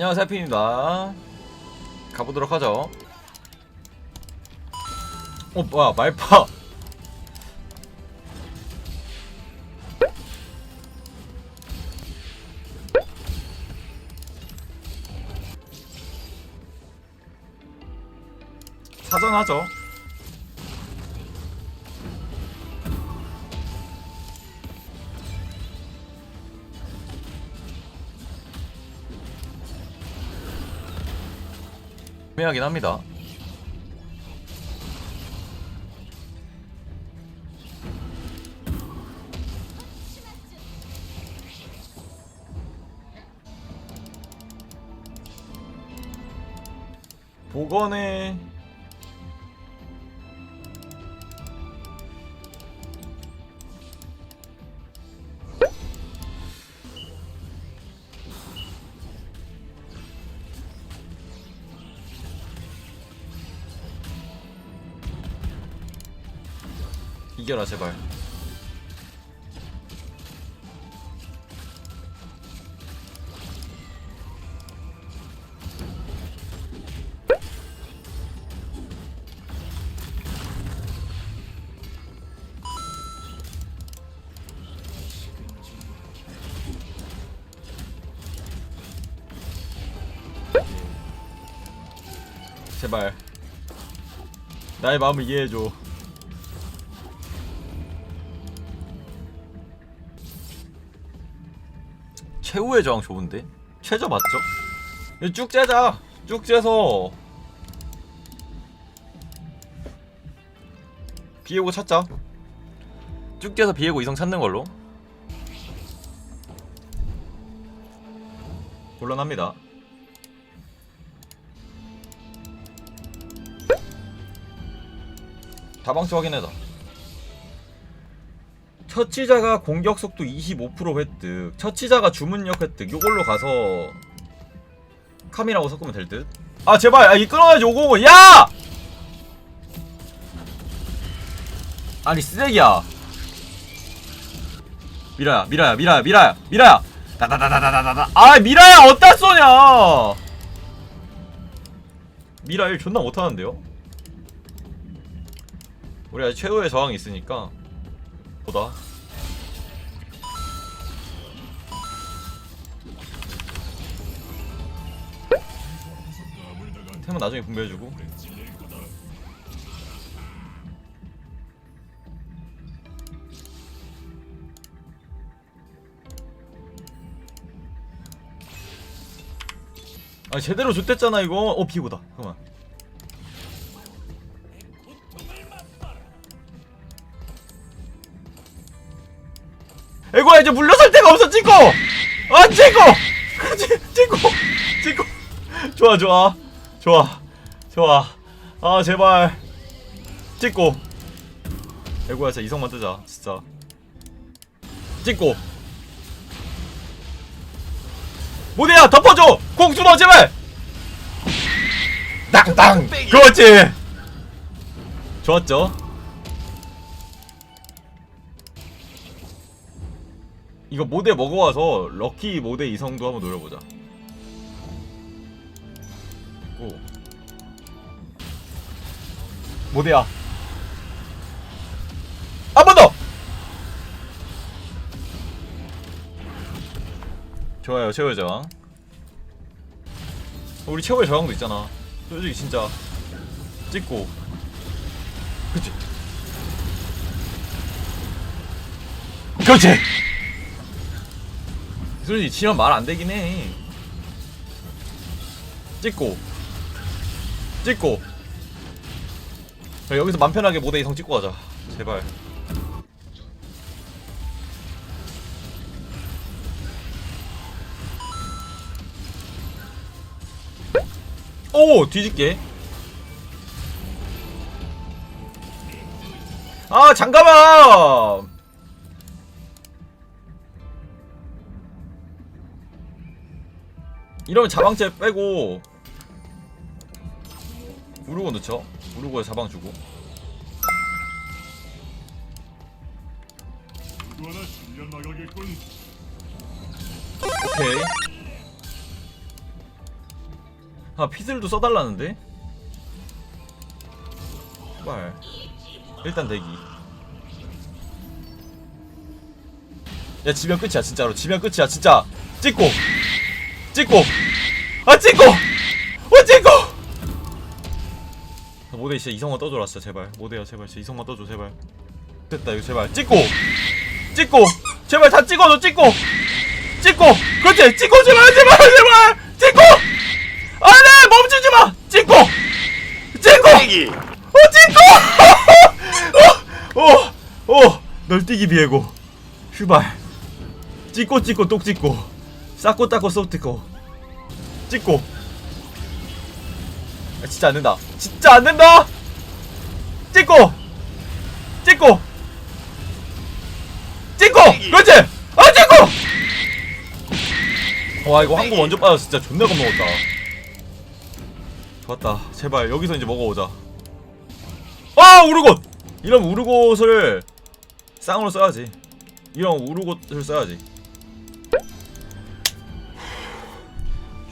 안녕하세요 해피입니다. 가보도록 하죠. 어 뭐야 말파. 사전하죠 애매하긴 합니다. 복원에 이겨라 제발. 제발. 나의 마음을 이해해줘 최후의 저항 좋은데? 최저 맞죠? 쭉 째자. 쭉 째서. 비에고 찾자. 쭉 째서 비에고 이성 찾는 걸로. 곤란합니다. 다방치 확인해다 처치자가 공격 속도 25% 획득 처치자가 주문력 획득 요걸로 가서 카미라고 섞으면 될 듯? 아 제발! 아, 이 끊어야지 505 야! 아니 쓰레기야! 미라야 미라야 미라야 미라야 미라야! 다다다다다다다! 아 미라야 어디다 쏘냐! 미라 일 존나 못하는데요? 우리 아직 최후의 저항이 있으니까 보다. 템은 나중에 분배해주고. 아 제대로 줬댔잖아 이거. 어 비보다. 잠깐만 에고야 이제 물러설 데가 없어 찍고 아 찍고 찍- 찍고 찍고 좋아 좋아. 좋아. 좋아. 아 제발. 찍고 에고야 진짜 이성만 뜨자 진짜. 찍고 모대야 덮어줘! 공 주마 제발! 땅땅 그렇지. 좋았죠 이거 모대 먹어와서 럭키 모대 이성도 한번 노려보자. 오. 모대야. 한 번 더. 좋아요, 최후의 저항. 어, 우리 최후의 저항도 있잖아. 솔직히 진짜 찍고. 그치. 그렇지. 솔직히 지면 말 안 되긴 해. 찍고 찍고 자, 여기서 맘 편하게 모대 이성 찍고 가자. 제발. 오 뒤집게. 아 잠깐만. 이러면 자방제 빼고 우르고 넣죠. 우르고에 자방 주고. 오케이. 아 피슬도 써달라는데? 발. 일단 대기. 야 지면 끝이야 진짜로. 지면 끝이야 진짜. 찍고. 찍고 아 찍고 어 찍고 모델 진짜 이성만 떠줘라 진짜 제발. 모델야 제발. 진짜 이성만 떠줘 제발. 됐다 이거 제발. 찍고 찍고 제발 다 찍어줘 찍고 찍고 그렇지! 찍고 제발 제발 제발! 찍고 안돼 멈추지 마! 찍고 찍고 어 찍고 어어 널뛰기 비에고. 슈발. 찍고 찍고 똑 찍고 쌓고 닦고 쏙 찍고 찍고. 아, 진짜 안 된다. 진짜 안 된다! 찍고! 찍고! 찍고! 그렇지! 아 찍고! 와 이거 한국 먼저 빠져 진짜 존나 겁먹었다. 좋았다. 제발 여기서 이제 먹어오자. 아 우르곳! 이런 우르곳을 쌍으로 써야지. 이런 우르곳을 써야지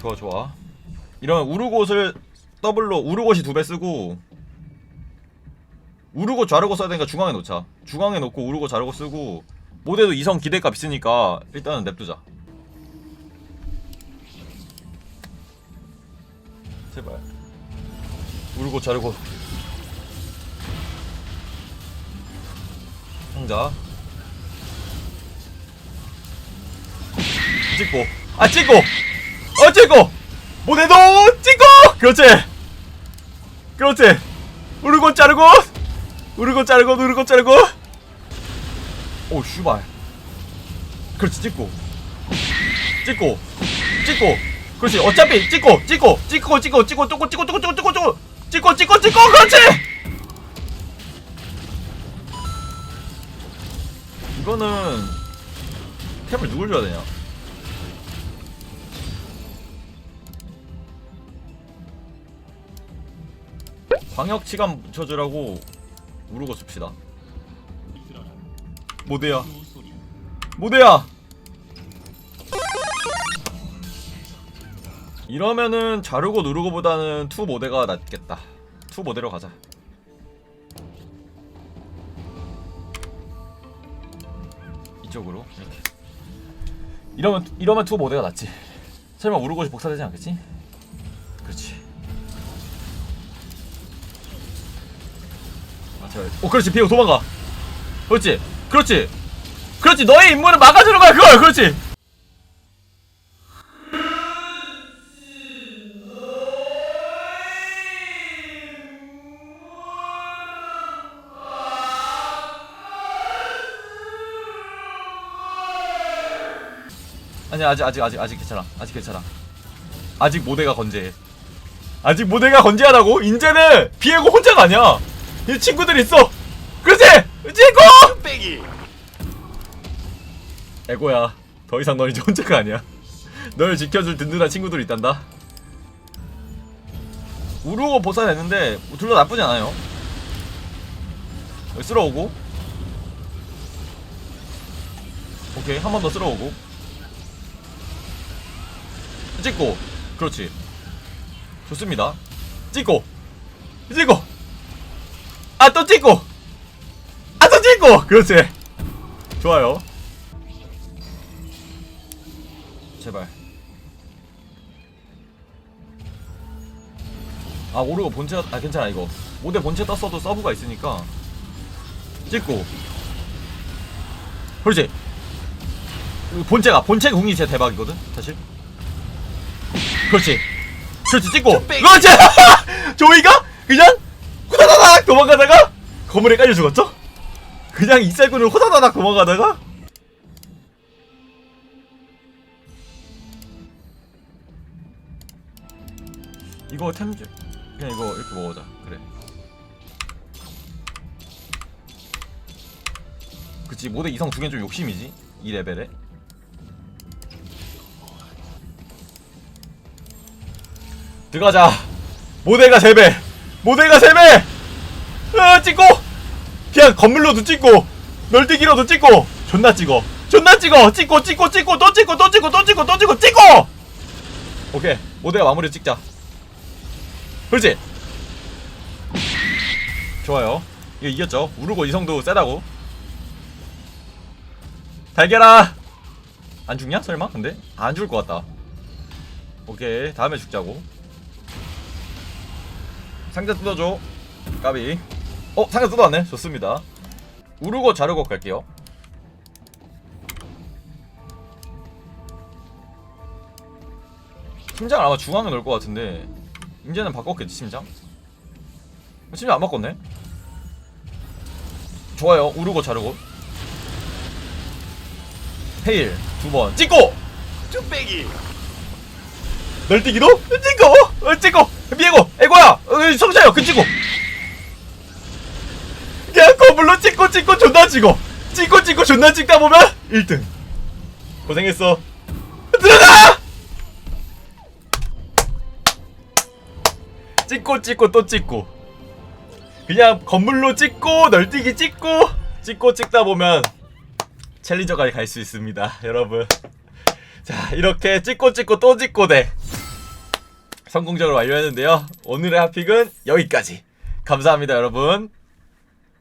좋아 좋아. 이런 우르곳을 더블로 우르곳이 두 배 쓰고 우르곳 좌르고 써야 되니까 중앙에 놓자. 중앙에 놓고 우르곳 좌르고 쓰고 모델도 이성 기대값 있으니까 일단은 냅두자. 제발. 우르고 자르고. 상자. 찍고. 아 찍고! 어 찍고 모네도 찍고! 그렇지? 그렇지? 우르고 자르고 우르고 자르고 우르고 자르고. 오 슈발. 그렇지 찍고. 찍고 찍고. 그렇지 어차피 찍고 찍고 찍고 찍고 찍고 찍고 찍고 찍고 찍고 찍고 찍고. 찍고 찍고 찍고 그렇지! 이거는 탭을 누굴 줘야 되냐 광역 치감 붙여주라고 우르고 씁시다 모대야 모대야 이러면은 자르고 누르고 보다는 투 모대가 낫겠다. 투 모대로 가자. 이쪽으로 이렇게. 이러면 이러면 투 모대가 낫지. 설마 우르고시 복사되지 않겠지? 맞춰야 오 그렇지. 비오 도망가. 그렇지. 그렇지. 그렇지. 너의 임무는 막아주는 거야 그걸. 그렇지. 아니 아직 아직 아직 아직 괜찮아. 아직 괜찮아. 아직 모대가 건재해. 아직 모대가 건재하다고? 인제는 비에고 혼자가 아니야 이 친구들 있어. 그렇지? 친구! 빼기. 에고야 더 이상 넌 이제 혼자가 아니야. 널 지켜줄 든든한 친구들이 있단다. 우르고 보사냈는데 둘 다 나쁘지 않아요. 여기 쓸어오고. 오케이 한 번 더 쓸어오고. 찍고. 그렇지. 좋습니다. 찍고. 찍고. 아 또 찍고. 아 또 찍고. 그렇지. 좋아요. 제발. 아 오르고 본체 아 괜찮아 이거. 모델 본체 떴어도 서브가 있으니까. 찍고. 그렇지. 본체가 본체 궁이 제 대박이거든 사실. 그렇지. 그렇지 찍고. 그렇지. 조이가? 그냥 후다다닥 도망가다가? 거물에 깔려 죽었죠? 그냥 이쌀꾼을 호다다닥 도망가다가? 이거 템 그냥 이거 이렇게 먹어자. 그래. 그치 모델 이성 두 개는 좀 욕심이지 이 레벨에. 들어가자. 모델가 3배 모델가 3배 아 찍고! 그냥 건물로도 찍고 널뛰기로도 찍고 존나 찍어. 존나 찍어! 찍고 찍고 찍고 또 찍고 또 찍고 또 찍고 또 찍고 찍고! 오케이 모델가 마무리 찍자. 그렇지? 좋아요. 이거 이겼죠? 우르고 이성도 세다고. 달걀아! 안 죽냐? 설마? 근데? 안 죽을 것 같다. 오케이 다음에 죽자고 상자 뜯어줘. 까비. 어 상자 뜯어왔네. 좋습니다. 우르고 자르고 갈게요. 심장을 아마 중앙에 넣을 것 같은데. 이제는 바꿨겠지 심장? 심장 안 바꿨네. 좋아요. 우르고 자르고. 헤일 두 번. 찍고! 쭈빼기 널뛰기도? 찍고! 어, 찍고! 비에고! 에고야! 어, 성자요 그 찍고! 그냥 거물로 찍고 찍고 존나 찍고! 찍고 찍고 존나 찍다 보면 1등. 고생했어. 들어가! 찍고 찍고 또 찍고. 그냥 건물로 찍고 널뛰기 찍고 찍고 찍다 보면 챌린저까지 갈 수 있습니다 여러분. 자 이렇게 찍고 찍고 또 찍고 대 성공적으로 완료했는데요. 오늘의 핫픽은 여기까지. 감사합니다 여러분